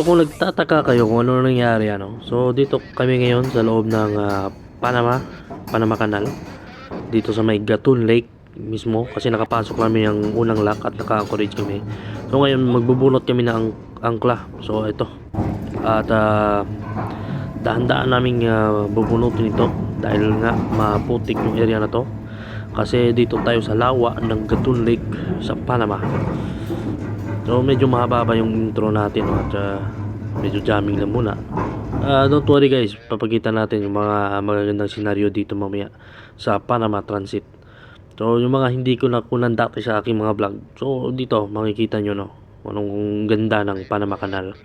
So kung nagtataka kayo kung ano nangyari ano. So dito kami ngayon sa loob ng ah, Panama, Panama Canal. Dito sa may Gatun Lake mismo kasi nakapasok kami yung unang lock at naka-anchorage kami. So ngayon magbubunot kami ng ang- angkla. So ito. At ah, dahan-daan naming ah, bubunutin ito dahil nga maputik yung area na to. Kasi dito tayo sa lawa ng Gatun Lake sa Panama. So medyo mahaba yung intro natin no? at uh, medyo jamming lang muna. Ah, don't worry guys, papakita natin yung mga magagandang senaryo dito mamaya sa Panama Transit. So yung mga hindi ko nakunan dati sa aking mga vlog. So dito makikita nyo no, anong ganda ng Panama Canal.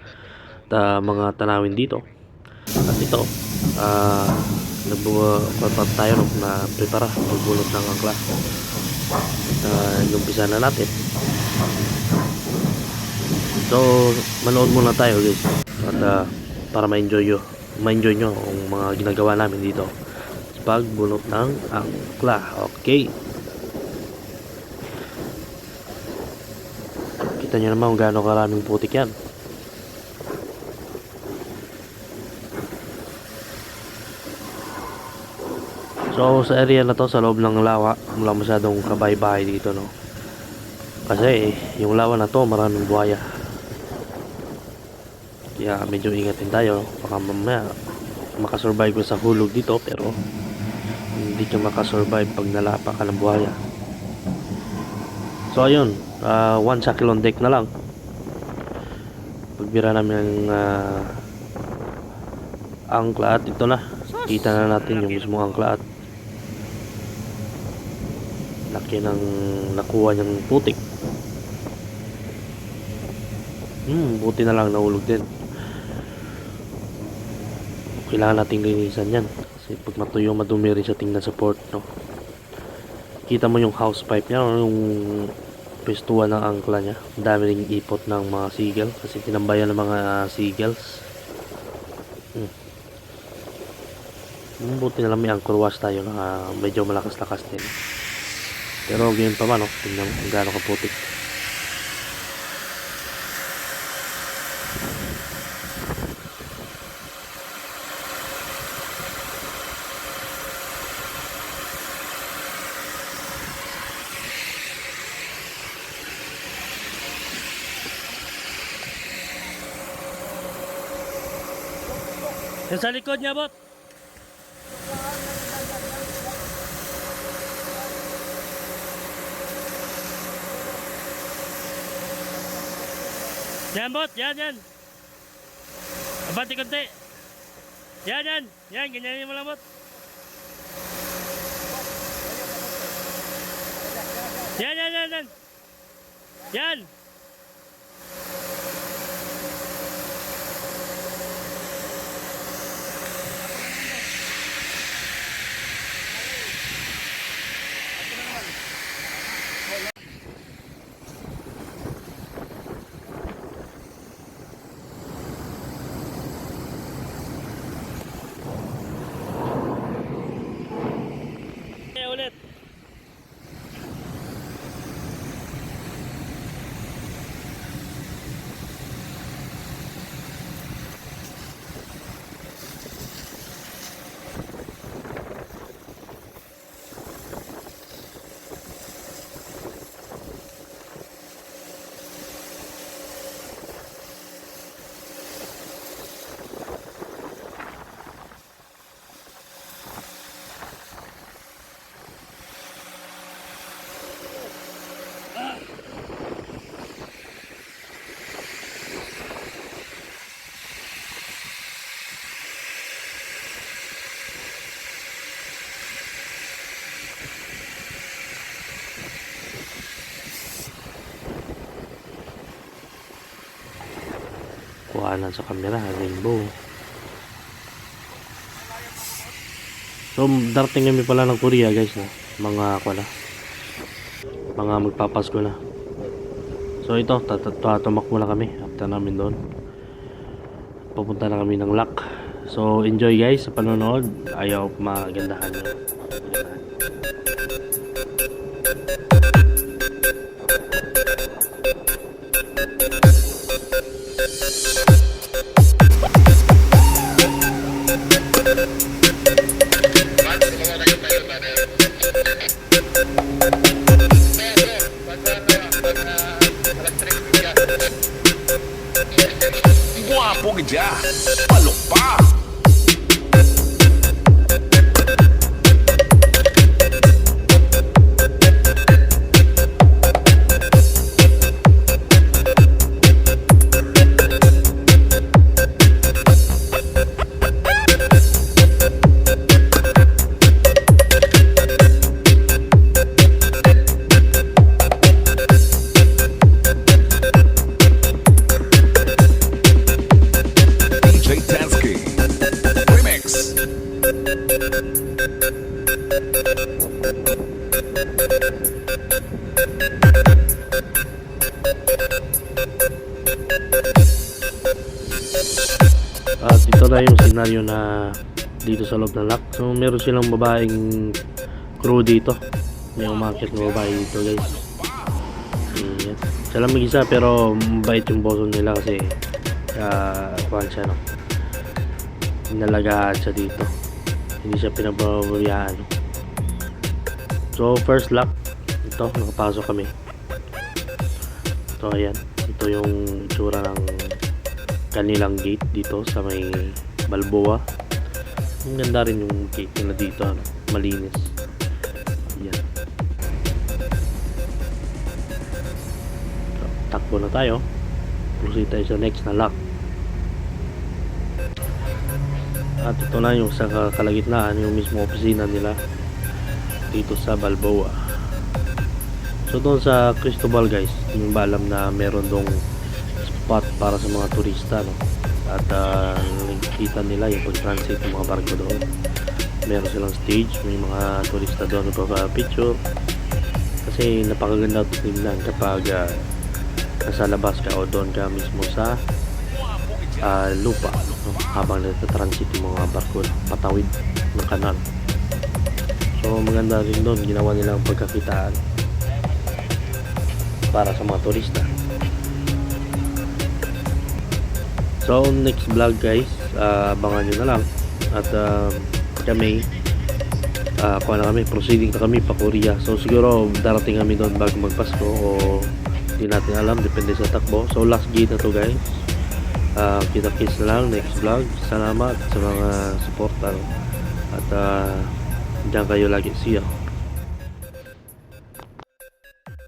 At ah, mga tanawin dito. At ito, ah nagbuwa tayo no, na prepara magbulot ng angkla. At uh, umpisa na natin. So, manood muna tayo guys. At ah, para ma-enjoy nyo, ma-enjoy nyo ang mga ginagawa namin dito. Pagbunot ng angkla. Okay. Kita nyo naman kung gaano karaming putik yan. So, sa area na to, sa loob ng lawa, wala masyadong kabay-bahay dito, no? Kasi, yung lawa na to, maraming buhaya. Kaya medyo ingatin tayo. Baka mamaya makasurvive ko sa hulog dito pero hindi ka makasurvive pag nalapa ka ng buhaya. So ayun, uh, one shackle on deck na lang. Pagbira namin ang uh, angkla at ito na. Kita na natin yung mismong angkla at laki ng nakuha niyang putik. Hmm, buti na lang nahulog din. Kailangan nating linisan yan. Kasi pag matuyo, madumi rin siya tingnan sa port, no? Kita mo yung house pipe niya, yung pestuan ng angkla niya. Dami ring ipot ng mga seagull. Kasi tinambayan ng mga seagulls. Hmm. Hmm, Buti na lang may anchor wash tayo na medyo malakas-lakas din. Pero ganyan pa man, no? Tingnan mo kung gaano kaputik. Yung sa likod niya, bot. Yan, bot. Yan, yan. Abati konti. Yan, yan. Yan, ganyan mo lang, bot. Yan, yan, yan, yan. Yan. Kaya ulit. Kuhanan sa camera rainbow. So darating kami pala ng Korea guys na mga kwala mga magpapasko na. So ito tatamak muna kami after namin doon. Pupunta na kami ng lock. So enjoy guys sa panonood. Ayaw magandahan nyo Apog dya Palukpak Satansky. Remix. At ito na yung senaryo na dito sa loob ng lock. So meron silang babaeng crew dito. May umakit na babae dito guys. Ayan. Sila mag-isa pero mabait yung boson nila kasi ah, uh, kuhan siya no. Inalagaan siya dito. Hindi siya pinababayaan. So first lock. Ito, nakapasok kami. Ito ayan. Ito yung itsura ng kanilang gate dito sa may Balboa. Ang ganda rin yung gate nila dito, ano, malinis. Yan. So, takbo na tayo. Proceed tayo sa next na lock. At ito na yung sa kalagitnaan, yung mismo opisina nila dito sa Balboa. So doon sa Cristobal guys, hindi ba alam na meron dong spot para sa mga turista no? at uh, nakikita nila yung pag-transit ng mga barko doon meron silang stage may mga turista doon na picture kasi napakaganda tingnan kapag uh, nasa labas ka o doon ka mismo sa uh, lupa? Habang nagtatransit yung mga barko patawid ng kanal so maganda rin doon ginawa nilang pagkakitaan para sa mga turista So next vlog guys, uh, abangan nyo na lang at uh, kami uh, kuha na kami, proceeding na kami pa Korea. So siguro darating kami doon bago magpasko o hindi natin alam, depende sa takbo. So last gate na to guys. Uh, kita kiss lang next vlog. Salamat sa mga suporta no? at uh, diyan kayo lagi. See.